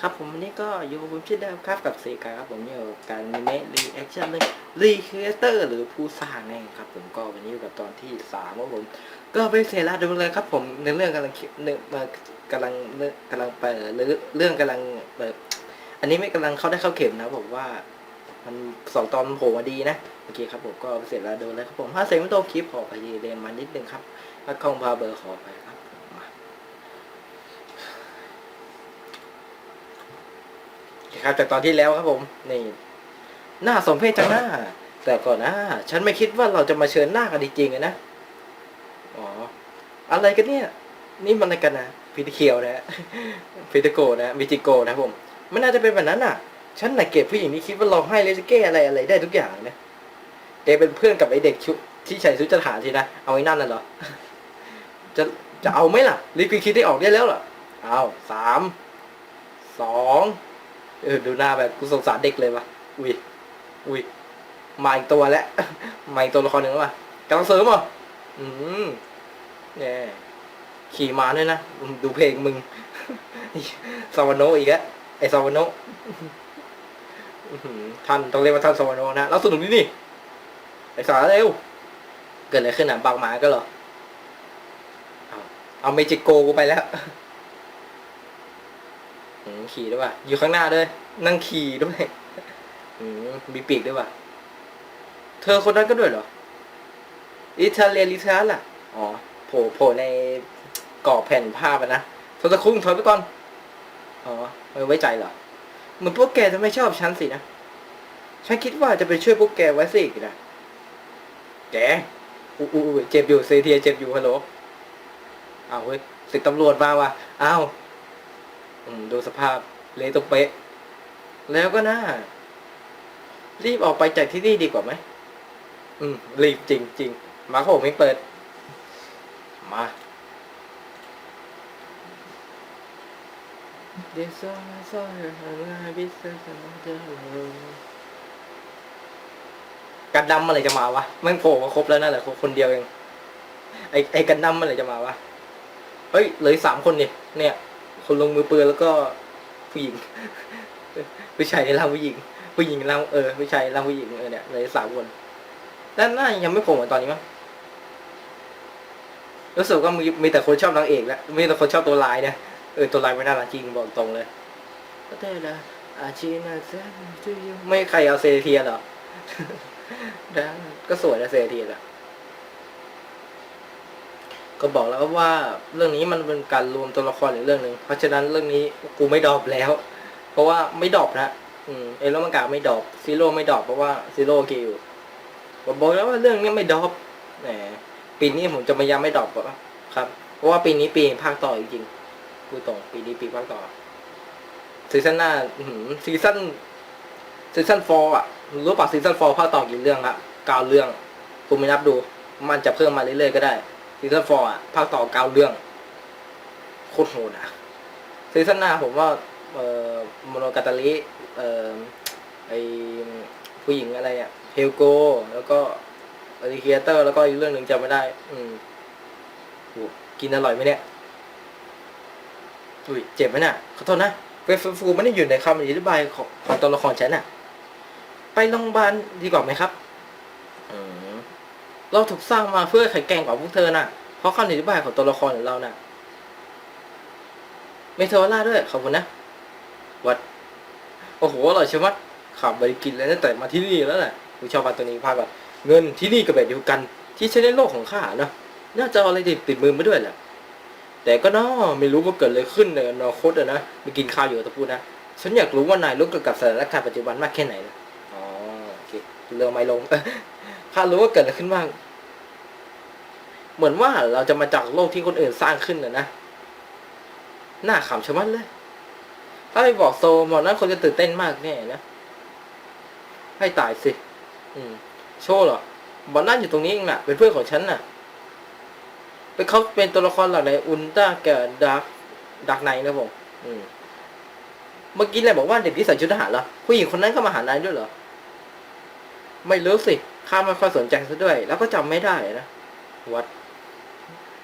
ครับผมวันนี้ก็อยู่กับผมชื่อเดิมครับกับเซกาครับผมอยู่กับการมิเมรีแอคชั่นเรื่องรีครีเอเตอร์หรือผู้สร้างนั่นเองครับผมก็วันนี้อยู่กับตอนที่สามครับผม ก็ไปเสียละดูเลยครับผมในเรื่องกำลังคิดเรื่องมากำลังกำลังไปหรือเรื่องกำลังแบบอันนี้ไม่กำลังเข้าได้เข้าเข็มนะผมว่ามันสองตอนโผล่มาดีนะโอเคครับผมก็เสร็จแล้วดูเลยครับผมถ้าเซฟไม่โตคลิปขอไปเรียนมานิดนึงครับถ้าคองพาเบอร์ขอไปครับมา ครับจากตอนที่แล้วครับผมนี่หน้าสมเพชจังหน้า แต่ก่อนนะฉันไม่คิดว่าเราจะมาเชิญหน้ากันจริงๆนะอ๋ออะไรกันเนี่ย นี่มันอะไรกันนะพิทเคียวนะพิทโกนะมิจิโกนะครับผมไม่น่าจะเป็นแบบนั้นอะ ฉันน่ะเกลียดผู้หญิงที่คิดว่าร้องไห้เลยจะแก้อะไรอะไรได้ทุกอย่างนะแกเป็นเพื่อนกับไอเด็กชุที่ใส่ชุดทหารทีนะเอาไอ้นั่นน่ะเหรอจะจะเอาไหมล่ะรีบคิดได้ออกได้แล้วเหรอเอาสามสอง เออดูหน้าแบบกูสงสารเด็กเลยวะอุ้ยอุ้ยมาอีกตัวแล้วมาอีกตัวละครหนึ่งแล้ววะกำลังเสริมเหรออืมเนี่ยขี่ม้าด้วยนะดูเพลงมึงซาวาโนอีกแล้วไอซาวาโนท่านต้องเรียกว่าท่านซาวาโนนะแล้วสนุกนี่นี่ไอสารเร็วเกิดอะไรขึ้นอะบางหมาก็เหรอเอาเอาเมจิโกกูไปแล้ว อืมขี่ด้วยว่ะอยู่ข้างหน้าด้วย นั่งขี่ด้วยอืมมีปีกด้วยว่ะเธอคนนั้นก็ด้วยเหรออิตาเลียลิซาล่ะอ๋อโผล่โผล่ในกรอบแผ่นภาพนะโทรตะคุ่งถอยไปก่อน อ๋อไม่ไว้ใจเหรอเหมือนพวกแกจะไม่ชอบฉันสินะ ฉันคิดว่าจะไปช่วยพวกแกไว้สิอีกนะแกอู้อู้เจ็บอยู่เซเทียเจ็บอยู่ฮัลโหลอ้าวเฮ้ยสิตำรวจมาว่ะอ้าว ดูสภาพเละตรงเป๊ะ แล้วก็น่า รีบออกไปจากที่นี่ดีกว่าไหม อืม รีบจริงจริงๆมาโขไม่เปิด มาเดซอซอฮาบิสซาเดกันดำเมื่อไรจะมาวะมันโผล่มาครบแล้วนั่นแหละคนเดียวเอง ไอไอกันดำเมื่อไรจะมาวะ เฮ้ยเหลือสามคนนี่เนี่ย คนลงมือปืนแล้วก็ผู้หญิงผู้ชายในร่างผู้หญิง ผู้หญิงร่างเออผู้ชายร่างผู้หญิงเออเนี่ยเลยสามคนด้านหน้ายังไม่โผล่เหมือนตอนนี้มั้งรู้สึกว่ามีมีแต่คนชอบนางเอกแล้วมีแต่คนชอบตัวลายเนี่ยเออตัวลายไม่น่ารักจริงบอกตรงเลยก็ได้ละอาชีนาเซไม่ใครเอาเซเทียเหรอได้ก็สวยนะเซเทียแหละ ก็บอกแล้วว่าเรื่องนี้มันเป็นการรวมตัวละครอีกเรื่องหนึ่งเพราะฉะนั้นเรื่องนี้กูไม่ดรอปแล้ว เพราะว่าไม่ดรอปนะอืมเอโรมังกาไม่ดรอปซีโร่ไม่ดรอปเพราะว่าซีโร่เกิลผมบอกแล้วว่าเรื่องนี้ไม่ดรอปแหมปีนี้ผมจะพยายามไม่ดรอปครับ เพราะว่าปีนี้ปีภาคต่อจริงๆพูดตรงปีนี้ปีภาคต่อซีซั่นหน้าซีซั่นซีซั่นฟอร์อะรู้ป่ะซีซั่นฟอร์ภาคต่อกี่เรื่องครับเก้าเรื่องกูไม่นับดู มันจะเพิ่มมาเรื่อยๆก็ได้ ซีซั่นฟอร์อะภาคต่อเก้าเรื่องโคตรโหดอะซีซั่นหน้าผมว่าเอ่อโมโนกาตาลิเอ่อไอผู้หญิงอะไรอะเฮลโก แล้วก็อริเคียเตอร์ แล้วก็อีกเรื่องหนึ่งจำไม่ได้ อืมโหกินอร่อยไหมเนี่ยอุ้ยเจ็บไหมน่ะขอโทษนะเวฟฟูไม่ได้อยู่ในคำอธิบายของของตัวละครฉันน่ะ ไปโรงพยาบาลดีกว่าไหมครับ เราถูกสร้างมาเพื่อไขแกร่งกว่าพวกเธอน่ะ เพราะคำอธิบายของตัวละครของเราน่ะเมโทรล่าด้วยขอบคุณนะ วัด โอ้โหอร่อยเชียวมัดขับบริกินแล้วตั้งแต่มาที่นี่แล้วแหละกูชอบมาตัวนี้ภาคแบบเงินที่นี่กับแบบเดียวกัน ที่ใช้ในโลกของข้าเนาะน่าจะเอาอะไรติดติดมือมาด้วยแหละแต่ก็เนาะไม่รู้ว่าเกิดอะไรขึ้นในอนาคตอะนะไปกินข้าวอยู่กับตะพูดนะฉันอยากรู้ว่านายรู้เกี่ยวกับสถานการณ์ปัจจุบันมากแค่ไหนนะอ๋อโอเคเรือไม่ลง ข้ารู้ว่าเกิดอะไรขึ้นบ้างเหมือนว่าเราจะมาจากโลกที่คนอื่นสร้างขึ้นนะนะน่าขำชะมัดเลย ถ้าไปบอกโซหมอนั้นคนจะตื่นเต้นมากแน่นะ ให้ตายสิ อืม โชว์เหรอ บอลนั่นอยู่ตรงนี้เองน่ะ เป็นเพื่อนของฉันน่ะ เป็นเขาเป็นตัวละครหลักในอุลตร้ากับดาร์กดาร์กไนท์นะผม อืม เมื่อกี้นายบอกว่าเด็กที่ใส่ชุดทหารเหรอ ผู้หญิงคนนั้นก็มาหานายด้วยเหรอ ไม่รู้สิ ข้าไม่ค่อยสนใจซะด้วย แล้วก็จำไม่ได้นะวัด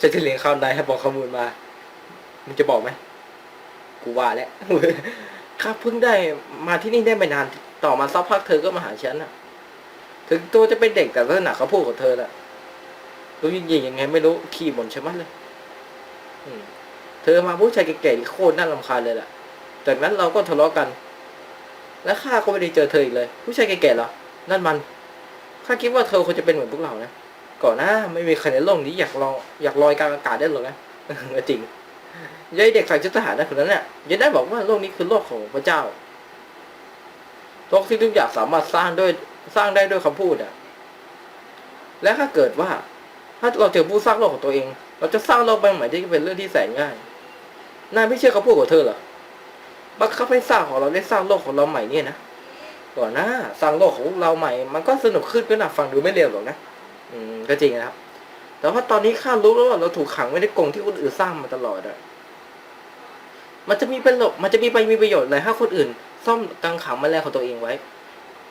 จะจะเรียนข้าวนายให้บอกข้อมูลมามึงจะบอกไหมกูว่าแล้วข้าเพิ่งได้มาที่นี่ได้ไม่นานต่อมาสักพักเธอก็มาหาฉันน่ะถึงตัวจะเป็นเด็กแต่ลักษณะเขาพูดกับเธอน่ะรู้ยิงยิงยังไงไม่รู้ขี้บ่นใช่ไหมเลยเธอมาผู้ชายแก่ๆที่โคตรน่ารำคาญเลยล่ะจากนั้นเราก็ทะเลาะกัน และข้าก็ไม่ได้เจอเธออีกเลย ผู้ชายแก่ๆเหรอ นั่นมัน ข้าคิดว่าเธอคงจะเป็นเหมือนพวกเรานะ ก่อนหน้าไม่มีใครในโลกนี้อยากลองอยากลอยกลางอากาศได้หรอกนะจริงยายเด็กใส่ชุดทหารนะคนนั้นเนี่ยยังได้บอกว่าโลกนี้คือโลกของพระเจ้าโลกที่ทุกอย่างสามารถสร้างด้วยสร้างได้ด้วยคำพูดอะ และถ้าเกิดว่า ถ้าเราเจอผู้สร้างโลกของตัวเอง เราจะสร้างโลกใบใหม่ที่เป็นเรื่องที่แสนง่ายนายไม่เชื่อคำพูดของเธอเหรอบังคับให้สร้างของเราได้สร้างโลกของเราใหม่เนี่ยนะ ก่อนหน้าสร้างโลกของเราใหม่ มันก็สนุกขึ้นก็น่าฟังดูไม่เลวหรอกนะ อืม ก็จริงนะครับ แต่ว่าตอนนี้ข้ารู้แล้วว่าเราถูกขังไว้ในกรงที่คนอื่นสร้างมาตลอดอะมันจะมีประโยชน์มันจะมีไปมีประโยชน์อะไรถ้าคนอื่น ซ่อมกังขังแมลงของตัวเองไว้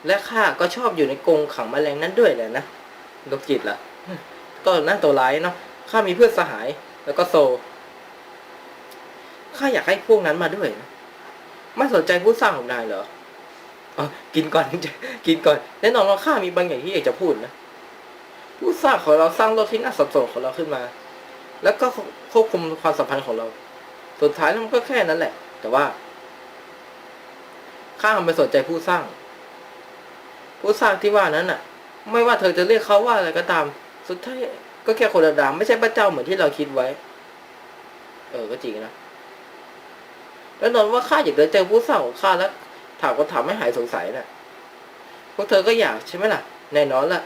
และข้าก็ชอบอยู่ในกรงขังแมลงนั้นด้วยแหละนะโรคจิตละก็น่าตัวร้ายเนาะข้ามีเพื่อนสหาย แล้วก็โซข้าอยากให้พวกนั้นมาด้วยนะไม่สนใจผู้สร้างของนายเหรอ กินก่อนกินก่อนแน่นอนว่าข้ามีบางอย่างที่อยากจะพูดนะผู้สร้างของเราสร้างโลกที่น่าสับสนของเราขึ้นมา แล้วก็ควบคุมความสัมพันธ์ของเรา สุดท้ายมันก็แค่นั้นแหละ แต่ว่าข้าไม่สนใจผู้สร้าง ผู้สร้างที่ว่านั้นน่ะ ไม่ว่าเธอจะเรียกเขาว่าอะไรก็ตาม สุดท้ายก็แค่คนละดามไม่ใช่พระเจ้าเหมือนที่เราคิดไว้ เออก็จริงนะแล้วนอนว่าข้าอยากจะเจอผู้สร้างของข้าแล้ว ถามก็ถามให้หายสงสัยน่ะพวกเธอก็อยากใช่ไหมล่ะ แน่นอนละ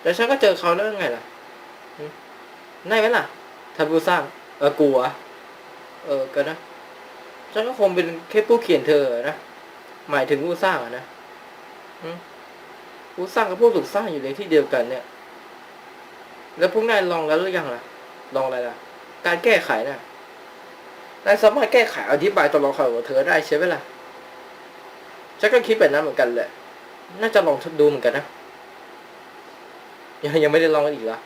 แต่ฉันก็เจอเขาแล้วไงล่ะได้ไหมล่ะท่านผู้สร้าง เออกลัว เออก็นะฉันก็คงเป็นแค่ผู้เขียนเธอนะ หมายถึงผู้สร้างอะนะผู้สร้างกับผู้ถูกสร้างอยู่ในที่เดียวกันเนี่ย แล้วพวกนายลองแล้วหรือยังล่ะ ลองอะไรล่ะ การแก้ไขน่ะนายสามารถแก้ไขอธิบายตัวละครของเธอได้ใช่ไหมล่ะ ฉันก็คิดแบบนั้นเหมือนกันแหละ น่าจะลองทดดูเหมือนกันนะ ยังยังไม่ได้ลองกันอีกเหรอ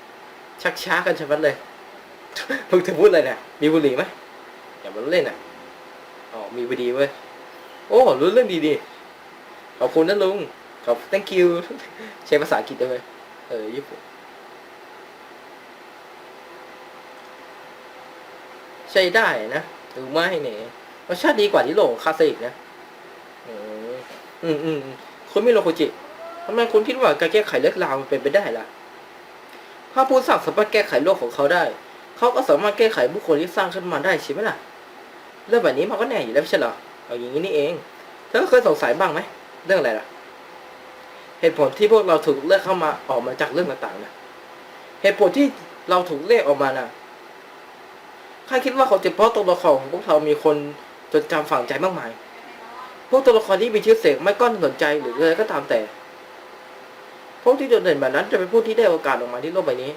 ชักช้ากันใช่ไหมเลยเพิ่งถึงพูดเลยเนี่ยมีบุหรี่ไหมอย่ามาเล่นอะ อ๋อ มีบุหรี่เว้ย โอ้รู้เรื่องดีดีขอบคุณนะลุง ขอบ thank you ใช้ภาษาอังกฤษด้วยเวยเออ ญี่ปุ่น ใช้ได้นะหรือไม่เนี่ยรสชาติดีกว่าที่โลของคาเซอีกนะ อืมอืมคุณมิโรโคจิทำไมคุณคิดว่าการแก้ไขเรื่องราวมันเป็นไปได้ล่ะ ถ้าผู้สร้างสามารถแก้ไขโลกของเขาได้ เขาก็สามารถแก้ไขบุคคลที่สร้างขึ้นมาได้ใช่ไหมล่ะ เรื่องแบบนี้มันก็แน่อยู่แล้วใช่หรอ เอาอย่างนี้นี่เอง เธอเคยสงสัยบ้างไหม เรื่องอะไรล่ะ เหตุผลที่พวกเราถูกเลือกเข้ามาออกมาจากเรื่องต่างๆนะเหตุผลที่เราถูกเรียกออกมานะข้าคิดว่าเขาจะเพราะตัวละครของพวกเรามีคนจดจำฝังใจมากมาย พวกตัวละครที่มีชื่อเสียงไม่ก้อนสนใจหรืออะไรก็ตามแต่ พวกที่โดดเด่นแบบนั้นจะเป็นผู้ที่ได้โอกาสออกมาที่โลกใบนี้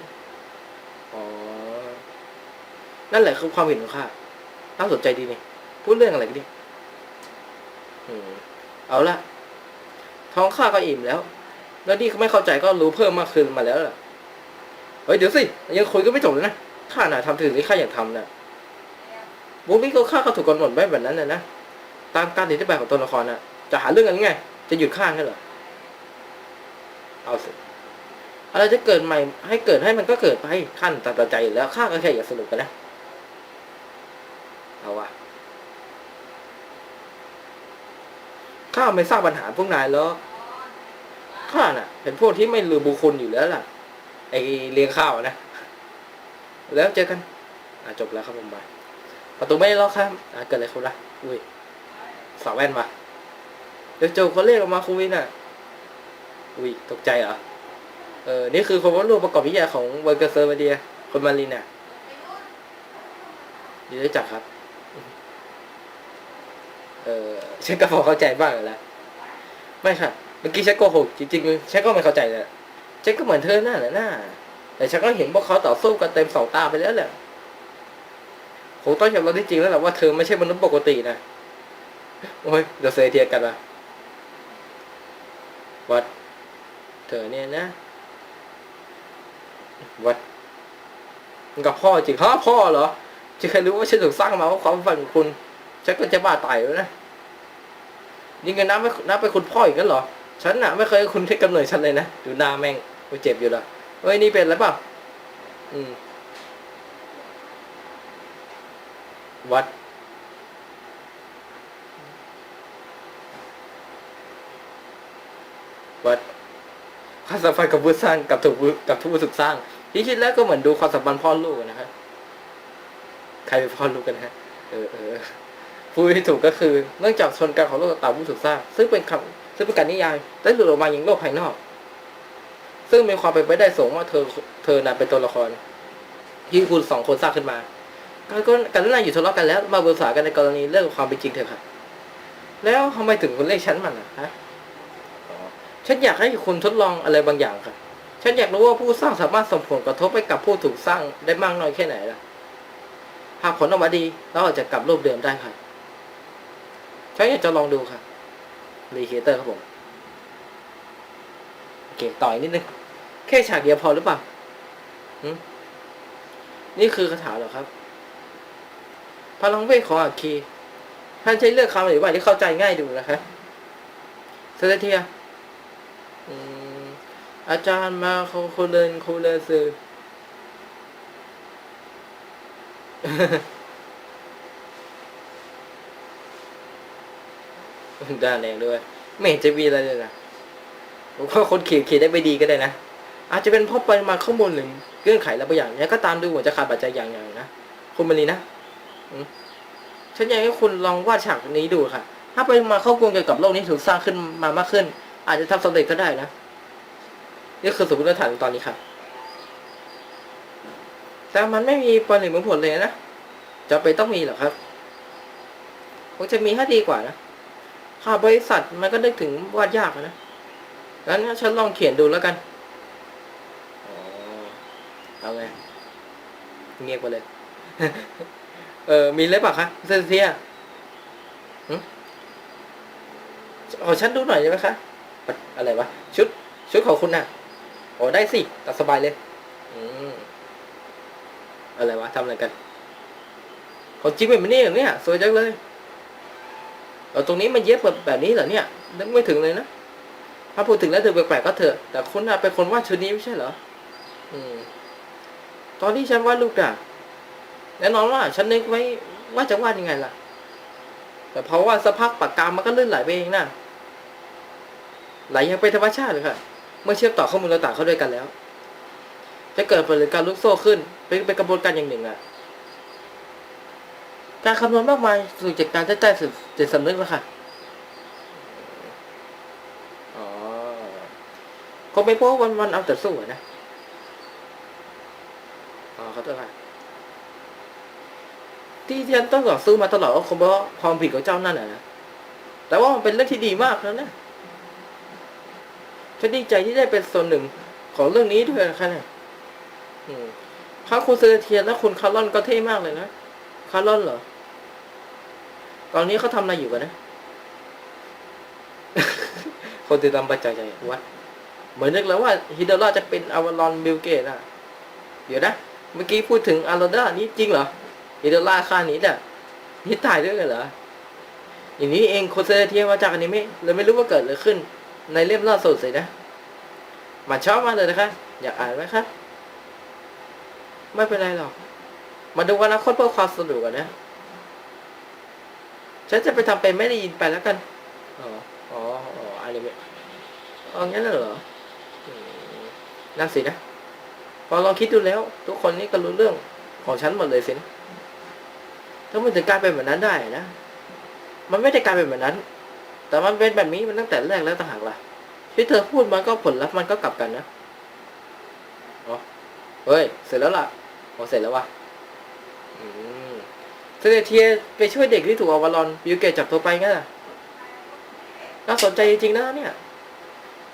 อ๋อ นั่นแหละคือความเห็นของข้าน่าสนใจดีนี่ พูดเรื่องอะไรกันดิอืมเอาละท้องข้าก็อิ่มแล้ว แล้วนี่เขาไม่เข้าใจก็รู้เพิ่มมากขึ้นมาแล้วล่ะ เฮ้ยเดี๋ยวสิ ยังคุยก็ไม่จบเลยนะ ข้าน่ะทำถึงที่ข้าอยากทำน่ะบุคลิกของข้าก็ถูกกำหนดไว้แบบนั้นน่ะนะ ตามการอธิบายของตัวละครน่ะจะหาเรื่องกันไง จะหยุดข้าให้เหรอ เอาสิ อะไรจะเกิดใหม่ ให้เกิดให้มันก็เกิดไปขั้นตัดใจแล้วข้าก็แค่อยากสนุกกันนะ เอาวะข้าไม่สร้างปัญหาพวกนายแล้ว ข้าน่ะ เป็นพวกที่ไม่ลืมบุคคลอยู่แล้วล่ะ ไอเลี้ยงข้าวนะ แล้วเจอกัน อะจบแล้วครับผมบายประตูไม่ได้ล็อกครับ อะเกิดอะไรขึ้นล่ะ อุ้ย สาวแว่นมาเดี๋ยวโจเขาเรียกออกมาคุยน่ะ อุ้ยตกใจเหรอ เออ นี่คือคนวาดรูปประกอบวิทยาของเวอร์เกอร์เซอร์มาเดีย คนมารินน่ะยินดีจักครับ เออฉันก็พอเข้าใจบ้างแล้ว ไม่ค่ะ เมื่อกี้ฉันโกหกจริงๆฉันก็ไม่เข้าใจเลยฉันก็เหมือนเธอหน้าแหละหน้า แต่ฉันก็เห็นพวกเขาต่อสู้กันเต็มสองตาไปแล้วแหละคงต้องยอมรับที่จริงแล้วแหละว่าเธอไม่ใช่มนุษย์ปกตินะ โอ้ยเดี๋ยวเซเทียกันละวัดเธอเนี่ยนะ วัดกับพ่อจริงฮะพ่อเหรอจะใครรู้ว่าฉันถูกสร้างมาเพราะความฝันของคุณฉันก็จะบ้าตายแล้วนะยิ่งกันน้ำไม่น้ำไปคุณพ่ออีกนั่นเหรอ ฉันน่ะไม่เคยคุณให้กำเนิดฉันเลยนะดูหน้าแม่งกูเจ็บอยู่ละเฮ้ยนี่เป็นอะไรเปล่าอืมวัด วัดความสัมพันธ์กับผู้สร้างกับถูกกับผู้ถูกสร้าง ที่คิดแล้วก็เหมือนดูความสัมพันธ์พ่อลูกนะครับใครเป็นพ่อลูกกันฮะ เออเออพูดที่ถูกก็คือเนื่องจากชนกันของโลกต่างผู้ถูกสร้าง ซึ่งเป็นคำซึ่งเป็นการนิยายได้หลุดออกมาอย่างโลกภายนอก ซึ่งมีความเป็นไปได้สูงว่าเธอเธอน่ะเป็นตัวละคร ที่คุณสองคนสร้างขึ้นมาการก็การน่าอยู่ทะเลาะกันแล้ว มาปรึกษากันในกรณีเรื่องความเป็นจริงเถอะค่ะ แล้วทำไมถึงคุณเรียกฉันมันอะฮะ ฉันอยากให้คุณทดลองอะไรบางอย่างค่ะ ฉันอยากรู้ว่าผู้สร้างสามารถส่งผลกระทบไปกับผู้ถูกสร้างได้มากน้อยแค่ไหนล่ะ หากผลออกมาดีเราอาจจะกลับรูปเดิมได้ค่ะ ฉันอยากจะลองดูค่ะ รีเคเตอร์ครับผม โอเค ต่อยนิดนึง แค่ฉากเดียวพอหรือเปล่านี่คือคาถาเหรอครับ พลังเวทของอาคีท่านใช้เลือกคำหรือว่าที่เข้าใจง่ายดูนะคะเซเลเทีย อาจารย์มาโคโคเลนโคเลซือด้านแดงด้วย ไม่เห็นจะมีอะไรเลยนะผมว่าคนเขียนเขียนได้ไม่ดีก็ได้นะ อาจจะเป็นเพราะปริมาณข้อมูลหรือเงื่อนไขอะไรบางอย่างเนี้ยก็ตามดูเหมือนจะขาดปัจจัยอย่างอย่างนะ คุณมารีนะฉันอยากให้คุณลองวาดฉากนี้ดูค่ะ ถ้าปริมาณข้อมูลเกี่ยวกับโลกนี้ถูกสร้างขึ้นมามากขึ้น อาจจะทำสำเร็จก็ได้นะ นี่คือสมมติฐานตอนนี้ครับ แต่มันไม่มีผลหรือผลเลยนะจะไปต้องมีหรอครับคงจะมีให้ดีกว่านะค่าบริษัทมันก็นึกถึงวาดยากนะงั้นฉันลองเขียนดูแล้วกันอ๋อเอาไงเงียบไปเลย เออ มีเลยเปล่ะคะเซนเซียขอฉันดูหน่อยได้ไหมคะ อะไรวะ ชุด ชุดของคุณน่ะ โอ้ได้สิตัดสบายเลย อืมอะไรวะทำอะไรกันเของจริงเป็นแบบนี้เหรอเนี่ยสวยจังเลยเราตรงนี้มันเย็บแบบแบบนี้เหรอเนี่ยนึกไม่ถึงเลยนะถ้าพูดถึงแล้วเธอแปลกๆก็เถอะ แต่คุณเป็นคนวาดชุดนี้ไม่ใช่เหรออืม ตอนที่ฉันวาดลูกด่าแน่นอนว่าฉันนึกไว้ว่าจะวาดยังไงล่ะ แต่เพราะว่าสักพักปากกามันก็ลื่นไหลไปเองนะไหลยังเป็นธรรมชาติเลยค่ะ มื่อเชื่อมต่อข้อมูลต่างๆเข้าด้วยกันแล้ว จะเกิดผลการลุกโซ่ขึ้น เป็นเป็นกระบวนการอย่างหนึ่งอะการคำนวณมากมายสู่จากการใต้ใต้สุดจิตสำนึกแล้วค่ะคงไม่เพราะวันวันๆเอาแต่สู้อะนะอ๋อเขาตัวอะไรที่ที่ฉันต้องต่อสู้มาตลอดก็คงเพราะความผิดของเจ้านั่นแหละนะแต่ว่ามันเป็นเรื่องที่ดีมากแล้วนะ ฉันดีใจที่ได้เป็นส่วนหนึ่งของเรื่องนี้ด้วยนะคะเนี่ยอืมทั้งคุณเซเทียนและคุณคาร์ลอนก็เท่มากเลยนะคาร์ลอนเหรอ ตอนนี้เขาทำอะไรอยู่กันนะ คนติดตามปัจจัยใจวัดเหมือนนึกแล้วว่าฮิเดอร่าจะเป็นอวารอนบิลเกตอะ เดี๋ยวนะ เมื่อกี้พูดถึงอาร์โดานี่จริงเหรอฮิเดอร่าค่านี้เนี่ยนี่ตายด้วยกันเหรออย่างนี้เองโคเซเทียมาจากอนิเมะเลยไม่รู้ว่าเกิดอะไรขึ้น ในเล่มล่าสุดสินะมันชอบมากเลยนะคะ อยากอ่านไหมครับไม่เป็นไรหรอก มาดูอนาคตเพื่อความสนุกกันนะ ฉันจะไปทำเป็นไม่ได้ยินไปแล้วกัน อ๋อ อ๋ออ๋ออนิเมะอ๋องั้นน่ะเหรอนั่นสินะ พอลองคิดดูแล้ว ทุกคนนี่ก็รู้เรื่องของฉันหมดเลยสินะถ้ามันถึงกลายเป็นแบบนั้นได้นะ มันไม่ได้กลายเป็นแบบนั้น แต่มันเป็นแบบนี้มันตั้งแต่แรกแล้วต่างหากล่ะที่เธอพูดมันก็ผลลัพธ์มันก็กลับกันนะอ๋อเฮ้ย เสร็จแล้วล่ะอ๋อเสร็จแล้วว่ะอืมเซเลเทียไปช่วยเด็กที่ถูกอวารอนบิวเกตจับตัวไปงั้นน่ะน่าสนใจจริงๆนะเนี่ย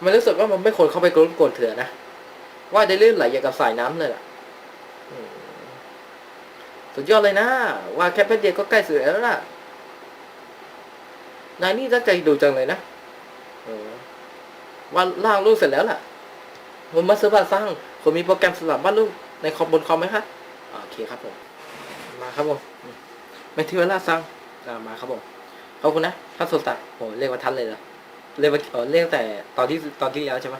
มันรู้สึกว่ามันไม่ควรเข้าไปกลนกลเถื่อนนะว่าได้ลื่นไหลอย่างกับสายน้ำเลยล่ะสุดยอดเลยนะ ว่าแค่แป๊บเดียวก็ใกล้เสร็จแล้วล่ะ นายนี่ตั้งใจดูจังเลยนะว่าล่างรูปเสร็จแล้วล่ะผมมาซื้อบ้านสร้างผมมีโปรแกรมสำหรับวาดรูปในคอมบนคอมไหมครับโอเคครับผม มาครับผมอืมเมทิวล่าซังอ่ามาครับผมขอบคุณนะท่านโซตะโหเรียกว่าทันเลยเหรอเรียกว่าเรียกแต่ตอนที่ตอนที่แล้วใช่ไหม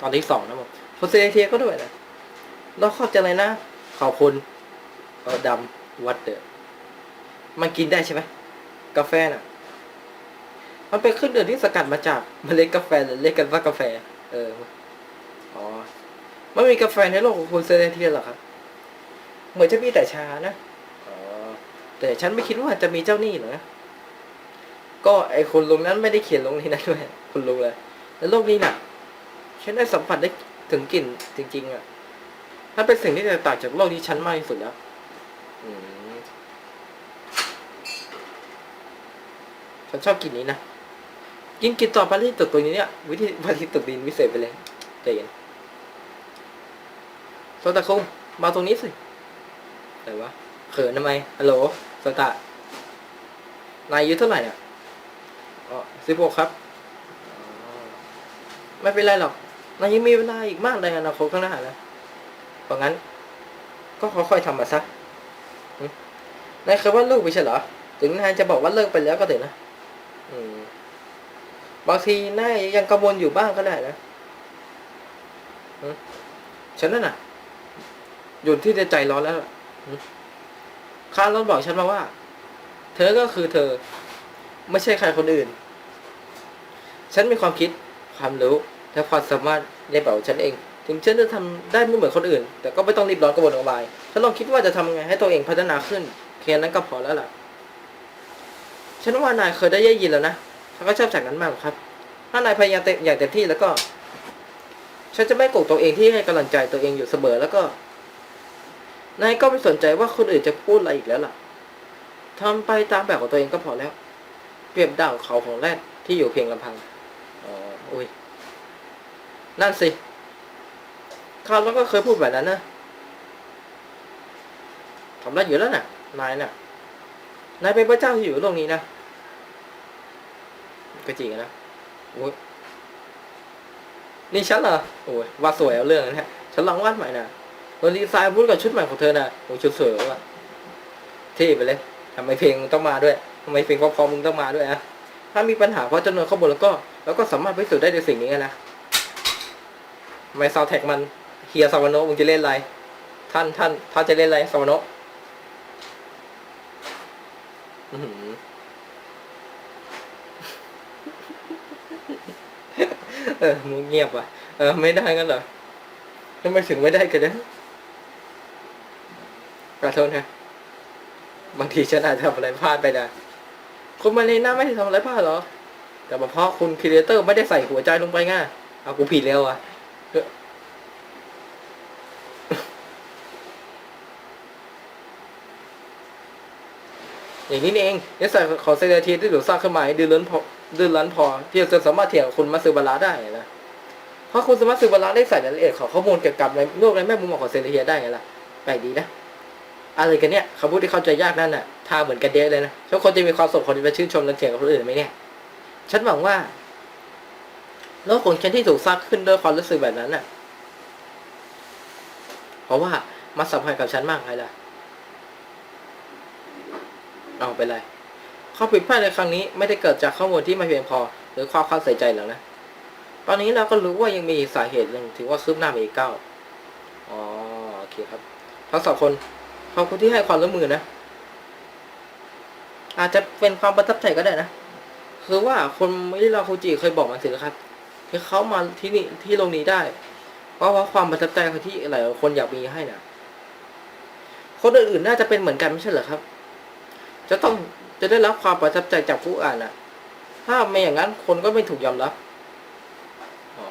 ตอนที่สองนะผมโฟเซเทียก็ด้วยนะเราขอบใจเลยนะ ขอบคุณเออดำวัดเดอมันกินได้ใช่ไหมกาแฟน่ะ มันเป็นเครื่องดื่มที่สกัดมาจากเมล็ดกาแฟหรือเรียกกันว่ากาแฟ เออ อ๋อ ไม่มีกาแฟในโลกของคุณเซเลเทียนหรอครับ เหมือนจะมีแต่ชานะ อ๋อ แต่ฉันไม่คิดว่าจะมีเจ้าหนี้หรอกนะ ก็ไอคนลงนั้นไม่ได้เขียนลงในนั้นด้วยคุณลุงเลย แล้วโลกนี้น่ะ ฉันได้สัมผัสได้ถึงกลิ่นจริง ๆ อะนั่นเป็นสิ่งที่แตกต่างจากโลกที่ฉันมากที่สุดแล้วฉันชอบกลิ่นนี้นะ กินกินต่อไปที่ตึกตัวนี้เนี่ยวิธีวิธีตึกดินวิเศษไปเลยใจเย็นโซตะคุงมาตรงนี้สิอะไรวะเขินทำไมฮัลโหลโซตะนายอายุเท่าไหร่เนี่ยอ๋อสิบหกครับไม่เป็นไรหรอกนายยังมีเวลาอีกมากเลยอนาคตข้างหน้านะเพราะงั้น ก็ค่อยๆทำมาซะนายเคยว่าลูกไม่ใช่เหรอ ถึงนายจะบอกว่าเลิกไปแล้วก็เถอะนะ อืม บางทีนายยังกังวลอยู่บ้างก็ได้นะฉันนั่นน่ะหยุดที่จะใจร้อนแล้วล่ะหึคาร์ลบอกฉันมาว่า เธอก็คือเธอ ไม่ใช่ใครคนอื่น ฉันมีความคิด ความรู้และความสามารถในแบบของฉันเอง ถึงฉันจะทำได้ไม่เหมือนคนอื่น แต่ก็ไม่ต้องรีบร้อนกระวนกระวายฉันลองคิดว่าจะทำไงให้ตัวเองพัฒนาขึ้นแค่นั้นก็พอแล้วล่ะ ฉันว่านายเคยได้ยินแล้วนะ ฉันก็ชอบจากนั้นมากครับ ถ้านายพยายามเต็มอย่างเต็มที่แล้วก็ ฉันจะไม่โกรธตัวเองที่ให้กำลังใจตัวเองอยู่เสมอแล้วก็ นายก็ไม่สนใจว่าคนอื่นจะพูดอะไรอีกแล้วล่ะทำไปตามแบบของตัวเองก็พอแล้ว เปรียบดั่งเขาของแรดที่อยู่เพียงลำพังอ๋ออุ้ยนั่นสิคาร์ลก็เคยพูดแบบนั้นนะทำได้อยู่แล้วน่ะ นายน่ะ นายเป็นพระเจ้าที่อยู่โลกนี้นะ ก็จริงนะโอ้ยนี่ฉันเหรอโอ้ยวาดสวยเอาเรื่องนะฮะฉันลองวาดใหม่นะตอนดีไซน์พูดกับชุดใหม่ของเธอนะโอ้ยชุดสวยว่ะเท่ไปเลยทำไมเพลงมึงต้องมาด้วยทำไมเพลงพอๆมึงต้องมาด้วยอะถ้ามีปัญหาเพราะจำนวนข้อมูลแล้วก็ แล้วก็สามารถพิสูจน์ได้ในสิ่งนี้นะไม่ซาวแท็กมันเฮียซาวโนะมึงจะเล่นอะไร ท่านท่านท่านจะเล่นอะไรซาวโนะอื้อหือ เออมึงเงียบว่ะ เออ ไม่ได้กันเหรอทำไมถึงไม่ได้กันเนี่ยขอโทษนะ บางทีฉันอาจจะทำอะไรพลาดไปนะคุณมาเลน่าไม่ได้ทำอะไรพลาดหรอ แต่เพราะคุณครีเอเตอร์ไม่ได้ใส่หัวใจลงไปไง่ะเอากูผิดแล้วอะเออ อย่างนี้เองเนสใส่ของเซเลทีที่ถูกสร้างขึ้นมาให้ดื้อล้นพอดื้อรั้นพอที่จะสามารถเถียงกับคุณมาซึบาระได้นะเพราะคุณสามารถซึบาระได้ใส่รายละเอียดของข้อมูลเกี่ยวกับในโลกในแม่มุมมองของเซเลเทียได้ไงล่ะแปลกดีนะอะไรกันเนี่ยคำพูดที่เข้าใจยากนั่นน่ะท่าเหมือนกันเดะเลยนะทุกคนจะมีความสุขคนที่ไปชื่นชมและเถียงกับคนอื่นไหมเนี่ยฉันหวังว่าโลกของฉันที่ถูกสร้างขึ้นด้วยความรู้สึกแบบนั้นน่ะ เพราะว่ามันสัมพันธ์กับฉันมากเลยล่ะ เอาไปเลยข้อผิดพลาดในครั้งนี้ไม่ได้เกิดจากข้อมูลที่ไม่เพียงพอ หรือความเข้าใส่ใจหรอกนะ ตอนนี้เราก็รู้ว่ายังมีสาเหตุหนึ่งถือว่าคืบหน้าไปอีกเก้าอ๋อโอเคครับทั้งสองคนขอบคุณที่ให้ความร่วมมือนะ อาจจะเป็นความประทับใจก็ได้นะ คือว่าคนมิราคูจิเคยบอกมาสินะครับที่เขามาที่นี่ที่โรงนี้ได้เพราะว่าความประทับใจที่หลายคนอยากมีให้นะคนอื่นๆน่าจะเป็นเหมือนกันไม่ใช่เหรอครับ จะต้องจะได้รับความประทับใจจากผู้อ่านนะถ้าไม่อย่างนั้นคนก็ไม่ถูกยอมรับอ๋อ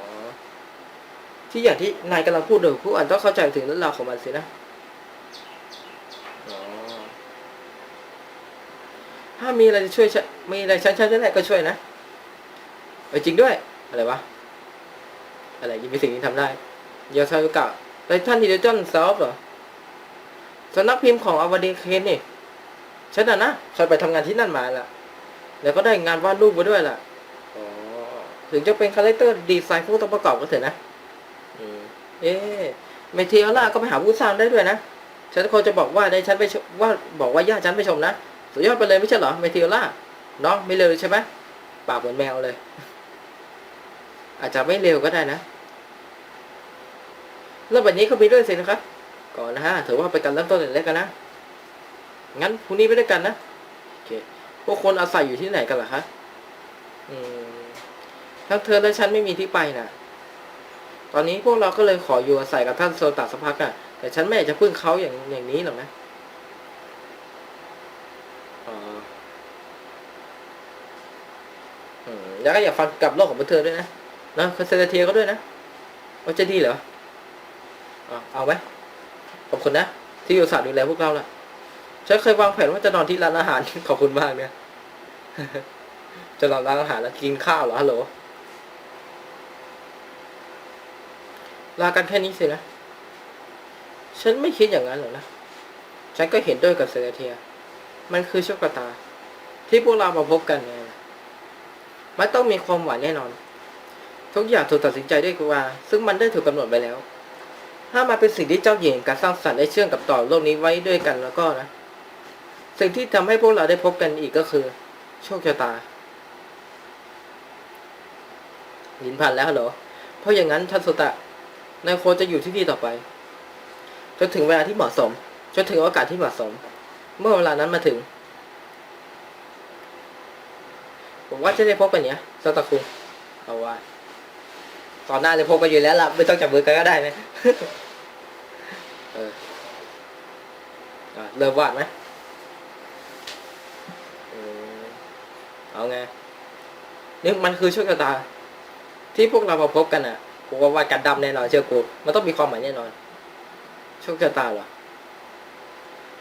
ที่อย่างที่นายกำลังพูดเลยผู้อ่านต้องเข้าใจถึงเรื่องราวของมันสินะอ๋อถ้ามีอะไรจะช่วยฉันมีอะไรฉันฉันจะได้ก็ช่วยนะเออจริงด้วย อะไรวะ อะไรยังมีสิ่งที่ทำได้ยาซาลุกะไททันดิจิตอลซอฟเหรอสำนักพิมพ์ของอวดีเคนนี่ ฉันน่ะนะเคยไปทำงานที่นั่นมาละแล้วก็ได้งานวาดรูปมาด้วยล่ะอ๋อถึงจะเป็นคาแรคเตอร์ดีไซน์ผู้ต้องประกอบก็เถอะนะเอ๊ะเมเทอล่าก็ไปหาผู้สร้างได้ด้วยนะ ฉันควรจะบอกว่าได้ฉันไปว่าบอกว่าญาติฉันไปชมนะ สุดยอดไปเลยไม่ใช่เหรอเมทิโอล่าน้องไม่เร็วใช่ไหมปากเหมือนแมวเลย อาจจะไม่เร็วก็ได้นะเรื่องแบบนี้ก็มีด้วยสินะครับ ก่อนนะฮะถือว่าเป็นการเริ่มต้นเล็กๆกันนะ งั้นพรุ่งนี้ไปด้วยกันนะโอเคพวกคนอาศัยอยู่ที่ไหนกันล่ะคะอืมทั้งเธอและฉันไม่มีที่ไปนะตอนนี้พวกเราก็เลยขออยู่อาศัยกับท่านโซตาสักพักอะแต่ฉันไม่อยากจะพึ่งเขาอย่างอย่างนี้หรอกนะอ๋อแล้วก็อยากฟังกลับโลกของพวกเธอด้วยนะนะคอนเซนเทียก็ด้วยนะว่าจะดีเหรอเอาเอาไหมขอบคุณนะ ที่อุตส่าห์ดูแลพวกเราล่ะ ฉันเคยวางแผนว่าจะนอนที่ร้านอาหาร ขอบคุณมากเนี่ย จะนอนร้านอาหารแล้วกินข้าวเหรอฮัลโหล ลากันแค่นี้สินะ ฉันไม่คิดอย่างนั้นหรอกนะ ฉันก็เห็นด้วยกับเซเลเทีย มันคือโชคชะตา ที่พวกเรามาพบกันไงล่ะมันต้องมีความหวังแน่นอน ทุกอย่างถูกตัดสินใจด้วยกว่า ซึ่งมันได้ถูกกำหนดไปแล้ว ถ้ามาเป็นสิ่งที่เจ้าหญิงการสร้างสรรค์ได้เชื่อมกับต่อโลกนี้ไว้ด้วยกันแล้วก็นะ สิ่งที่ทำให้พวกเราได้พบกันอีกก็คือ โชคชะตาลินพันแล้วเหรอ เพราะอย่างนั้นทันสุตะนายโคจะอยู่ที่นี่ต่อไปจนถึงเวลาที่เหมาะสมจนถึงโอกาสที่เหมาะสม เมื่อเวลานั้นมาถึงผมว่าจะได้พบกันเนี้ยสตาคุงเอาว่าตอนหน้าจะพบกันอยู่แล้วล่ะไม่ต้องจับมือกันก็ได้นะเออเริ่มวาดไหม เอาไงนี่มันคือโชคชะตา ที่พวกเรามาพบกันอะกูว่าวาดกันดำแน่นอนเชื่อกูมันต้องมีความหมายแน่นอนโชคชะตาเหรอ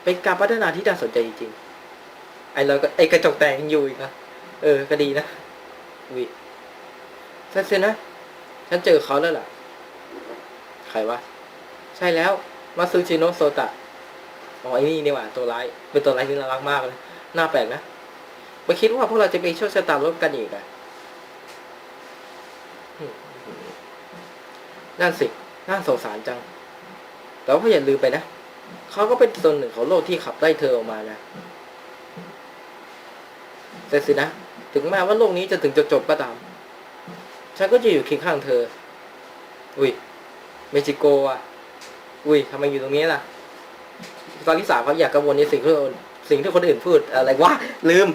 เป็นการพัฒนาที่น่าสนใจจริงๆไอ้เราก็ไอ้กระจกแตกยังอยู่อีกนะเออก็ดีนะวิเซนเซนะฉันเจอเขาแล้วล่ะ ใครวะ ใช่แล้ว มาซูชิโนโซตะ อ๋อไอ้นี่นี่หว่าตัวร้าย เป็นตัวร้ายที่น่ารักมากเลย น่าแปลกนะ ไม่คิดว่าพวกเราจะมีโชคชะตาร่วมกันอีกอะนั่นสิ น่าสงสารจัง แต่ว่าอย่าลืมไปนะ เขาก็เป็นส่วนหนึ่งของโลกที่ขับไล่เธอออกมานะแต่สินะ ถึงแม้ว่าโลกนี้จะถึงจุดจบก็ตาม ฉันก็จะอยู่เคียงข้างเธอ อุ้ย เมจิโกอะ อุ้ยทำไมอยู่ตรงนี้ล่ะ ตอนที่สามเขาอยากกังวลในสิ่งที่คน สิ่งที่คนอื่นพูดอะไรวะลืม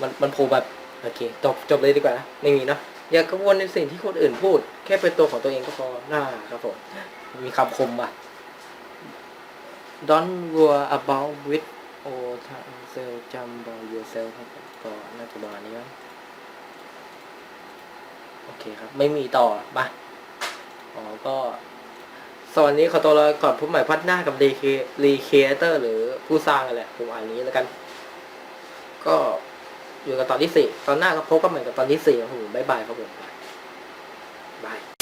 มันมันโผล่แบบโอเคจบจบเลยดีกว่านะไม่มีเนาะอย่ากังวลในสิ่งที่คนอื่นพูด แค่เป็นตัวของตัวเองก็พอน่าครับผมมีคำคมอะ Don't worry about with or self jump by yourself ครับก็น่าจะประมาณนี้มั้งโอเคครับ ไม่มีต่อมาอ๋อก็ สวัสดีขอตัวลาก่อนพบใหม่พัดหน้ากับรีรีเคเตอร์หรือผู้สร้างกันแหละผมอ่านนี้แล้วกัน ก็อยู่กับตอนที่สี่ตอนหน้าก็พบกันใหม่กับตอนที่สี่ครับผมบ๊ายบายครับผมบาย